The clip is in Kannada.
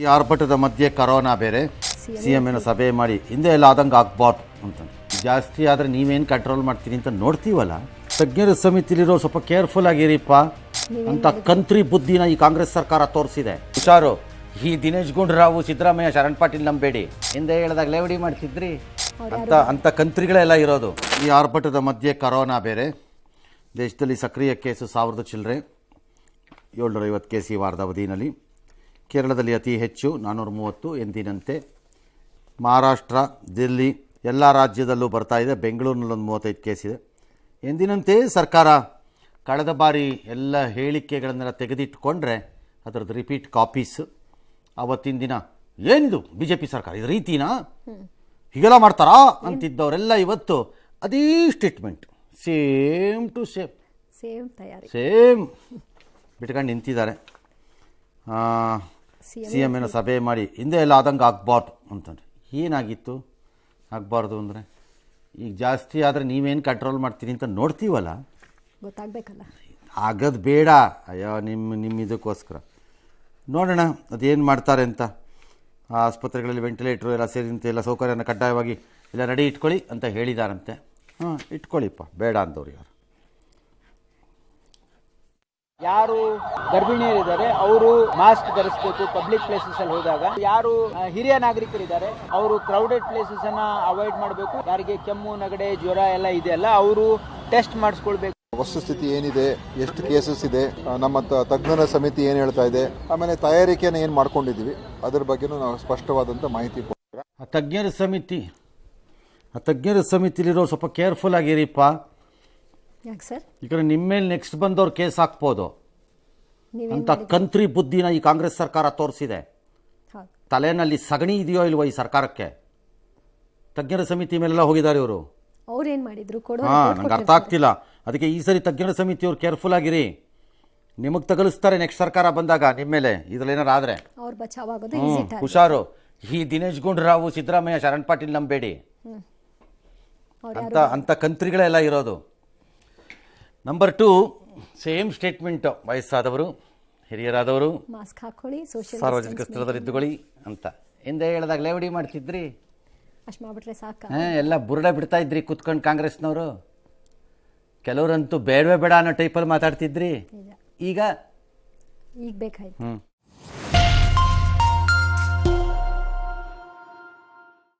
ಈ ಆರ್ಭಟದ ಮಧ್ಯೆ ಕರೋನಾ ಬೇರೆ. ಸಿ ಎಂ ಏನೋ ಸಭೆ ಮಾಡಿ ಹಿಂದೆ ಎಲ್ಲ ಆದಂಗೆ ಆಗ್ಬಾರ್ದು ಅಂತ. ಜಾಸ್ತಿ ಆದರೆ ನೀವೇನು ಕಂಟ್ರೋಲ್ ಮಾಡ್ತೀನಿ ಅಂತ ನೋಡ್ತೀವಲ್ಲ? ತಜ್ಞರ ಸಮಿತಿಲಿರೋ ಸ್ವಲ್ಪ ಕೇರ್ಫುಲ್ ಆಗಿರಿಪ್ಪ ಅಂತ ಕಂತ್ರಿ ಬುದ್ಧಿನ ಈ ಕಾಂಗ್ರೆಸ್ ಸರ್ಕಾರ ತೋರಿಸಿದೆ. ಹುಷಾರು ಈ ದಿನೇಶ್ ಗುಂಡೂರಾವ್ ಸಿದ್ದರಾಮಯ್ಯ ಶರಣ್ ಪಾಟೀಲ್ ನಂಬೇಡಿ. ಹಿಂದೆ ಹೇಳಿದಾಗ ಲೇವಡಿ ಮಾಡ್ತಿದ್ರಿ. ಅಂತ ಅಂತ ಕಂತ್ರಿಗಳೆಲ್ಲ ಇರೋದು. ಈ ಆರ್ಭಟದ ಮಧ್ಯೆ ಕರೋನಾ ಬೇರೆ. ದೇಶದಲ್ಲಿ ಸಕ್ರಿಯ ಕೇಸು ಸಾವಿರದ ಚಿಲ್ಲರೆ ಏಳ್ನೂರ ಐವತ್ತು ಕೆ ಸಿ ವಾರದ ಅವಧಿಯಲ್ಲಿ ಕೇರಳದಲ್ಲಿ ಅತಿ ಹೆಚ್ಚು ನಾನ್ನೂರ ಮೂವತ್ತು ಎಂದಿನಂತೆ ಮಹಾರಾಷ್ಟ್ರ ದಿಲ್ಲಿ ಎಲ್ಲ ರಾಜ್ಯದಲ್ಲೂ ಬರ್ತಾ ಇದೆ. ಬೆಂಗಳೂರಿನಲ್ಲಿ ಒಂದು ಮೂವತ್ತೈದು ಕೇಸ್ ಇದೆ. ಎಂದಿನಂತೆ ಸರ್ಕಾರ ಕಳೆದ ಬಾರಿ ಎಲ್ಲ ಹೇಳಿಕೆಗಳನ್ನೆಲ್ಲ ತೆಗೆದಿಟ್ಟುಕೊಂಡ್ರೆ ಅದರದ್ದು ರಿಪೀಟ್ ಕಾಪೀಸ್. ಅವತ್ತಿನ ದಿನ ಏನಿದು ಬಿ ಜೆ ಪಿ ಸರ್ಕಾರ? ಇದು ರೀತಿನಾ? ಹೀಗೆಲ್ಲ ಮಾಡ್ತಾರಾ? ಅಂತಿದ್ದವರೆಲ್ಲ ಇವತ್ತು ಅದೇ statement. Same to same. Same ತಯಾರಿ. ಸೇಮ್. ಬಿಟ್ಕೊಂಡು ನಿಂತಿದ್ದಾರೆ. ಸಿ ಎಂ ಏನೋ ಸಭೆ ಮಾಡಿ ಹಿಂದೆ ಎಲ್ಲ ಆದಂಗೆ ಆಗಬಾರ್ದು ಅಂತಂದ್ರೆ. ಏನಾಗಿತ್ತು? ಆಗಬಾರ್ದು ಅಂದರೆ ಈಗ ಜಾಸ್ತಿ ಆದರೆ ನೀವೇನು ಕಂಟ್ರೋಲ್ ಮಾಡ್ತೀನಿ ಅಂತ ನೋಡ್ತೀವಲ್ಲ? ಗೊತ್ತಾಗಬೇಕಲ್ಲ. ಆಗೋದು ಬೇಡ. ಅಯ್ಯೋ ನಿಮ್ಮ ನಿಮ್ಮ ಇದಕ್ಕೋಸ್ಕರ. ನೋಡೋಣ ಅದೇನು ಮಾಡ್ತಾರೆ ಅಂತ. ಆಸ್ಪತ್ರೆಗಳಲ್ಲಿ ವೆಂಟಿಲೇಟ್ರು ಎಲ್ಲ ಸೇರಿದಂತೆ ಎಲ್ಲ ಸೌಕರ್ಯನ ಕಡ್ಡಾಯವಾಗಿ ಎಲ್ಲ ರೆಡಿ ಇಟ್ಕೊಳ್ಳಿ ಅಂತ ಹೇಳಿದಾರಂತೆ. ಹಾಂ ಇಟ್ಕೊಳ್ಳಿಪ್ಪ. ಬೇಡ ಅಂತವ್ರು ಯಾರು? ಯಾರು ಗರ್ಭಿಣಿಯರಿದ್ದಾರೆ ಅವರು ಮಾಸ್ಕ್ ಧರಿಸಬೇಕು ಪಬ್ಲಿಕ್ ಪ್ಲೇಸಸ್ ಅಲ್ಲಿ ಹೋದಾಗ. ಯಾರು ಹಿರಿಯ ನಾಗರಿಕರಿದ್ದಾರೆ ಅವರು ಕ್ರೌಡೆಡ್ ಪ್ಲೇಸಸ್ ಅನ್ನ ಅವಾಯ್ಡ್ ಮಾಡಬೇಕು. ಯಾರಿಗೆ ಕೆಮ್ಮು ನಗಡೆ ಜ್ವರ ಎಲ್ಲ ಇದೆಯಲ್ಲ ಅವರು ಟೆಸ್ಟ್ ಮಾಡಿಸ್ಕೊಳ್ಬೇಕು. ವಸ್ತುಸ್ಥಿತಿ ಏನಿದೆ ಎಷ್ಟು ಕೇಸಸ್ ಇದೆ ನಮ್ಮ ತಜ್ಞರ ಸಮಿತಿ ಏನು ಹೇಳ್ತಾ ಇದೆ ಆಮೇಲೆ ತಯಾರಿಕೆಯನ್ನು ಏನು ಮಾಡ್ಕೊಂಡಿದ್ದೀವಿ ಅದ್ರ ಬಗ್ಗೆನೂ ನಾವು ಸ್ಪಷ್ಟವಾದಂಥ ಮಾಹಿತಿ ಕೊಡ್ತೀವಿ. ಆ ತಜ್ಞರ ಸಮಿತಿ ಆ ತಜ್ಞರ ಸಮಿತಿಲಿರೋ ಸ್ವಲ್ಪ ಕೇರ್ಫುಲ್ ಆಗಿರಿಪ್ಪ. ಯಾಕೆ ಸರ್? ಈಗ ನಿಮ್ಮ ಮೇಲೆ ನೆಕ್ಸ್ಟ್ ಬಂದವ್ರು ಕೇಸ್ ಹಾಕ್ಬೋದು. ಅಂತ ಕಂತ್ರಿ ಬುದ್ಧಿನ ಈ ಕಾಂಗ್ರೆಸ್ ಸರ್ಕಾರ ತೋರಿಸಿದೆ. ತಲೆನಲ್ಲಿ ಸಗಣಿ ಇದೆಯೋ ಇಲ್ವೋ ಈ ಸರ್ಕಾರಕ್ಕೆ? ತಜ್ಞರ ಸಮಿತಿ ಮೇಲೆಲ್ಲ ಹೋಗಿದ್ದಾರೆ ಇವರು. ಅವ್ರೇನು ಮಾಡಿದ್ರು? ಹಾಂ ನಂಗೆ ಅರ್ಥ. ಆಗ್ತಿಲ್ಲ. ಅದಕ್ಕೆ ಈ ಸರಿ ತಜ್ಞರ ಸಮಿತಿಯವ್ರು ಕೇರ್ಫುಲ್ ಆಗಿರಿ. ನಿಮಗೆ ತಗಲಿಸ್ತಾರೆ ನೆಕ್ಸ್ಟ್ ಸರ್ಕಾರ ಬಂದಾಗ ನಿಮ್ಮ ಮೇಲೆ. ಇದ್ರಲ್ಲಿ ಏನಾರು ಆದರೆ. ಹುಷಾರು. ಈ ದಿನೇಶ್ ಗುಂಡೂರಾವ್ ಸಿದ್ದರಾಮಯ್ಯ ಶರಣ್ ಪಾಟೀಲ್ ನಂಬೇಡಿ ಅಂತ ಅಂತ ಕಂತ್ರಿಗಳೆಲ್ಲ ಇರೋದು. ನಂಬರ್ ಟು ಸೇಮ್ ಸ್ಟೇಟ್ಮೆಂಟ್ ವಯಸ್ಸಾದವರು ಹಿರಿಯರಾದವರು ಮಾಸ್ಕ್ ಹಾಕೊಳ್ಳಿ ಸೋಷಿಯಲ್ ಸಾರ್ವಜನಿಕ ಸ್ಥಳದಲ್ಲಿ ಇದ್ದುಕೊಳ್ಳಿ ಅಂತ. ಹಿಂದೆ ಹೇಳಿದಾಗ ಲೇವಡಿ ಮಾಡ್ತಿದ್ರಿ? ಅಷ್ಟು ಮಾಡ್ಬಿಟ್ರೆ ಸಾಕು. ಹಾಂ ಎಲ್ಲ ಬುರುಡೆ ಬಿಡ್ತಾ ಇದ್ರಿ ಕುತ್ಕೊಂಡು ಕಾಂಗ್ರೆಸ್ನವರು. ಕೆಲವರಂತೂ ಬೇಡವೇ ಬೇಡ ಅನ್ನೋ ಟೈಪಲ್ಲಿ ಮಾತಾಡ್ತಿದ್ರಿ. ಈಗ ಈಗ ಬೇಕಾಯ್ತು. ಹ್ಞೂ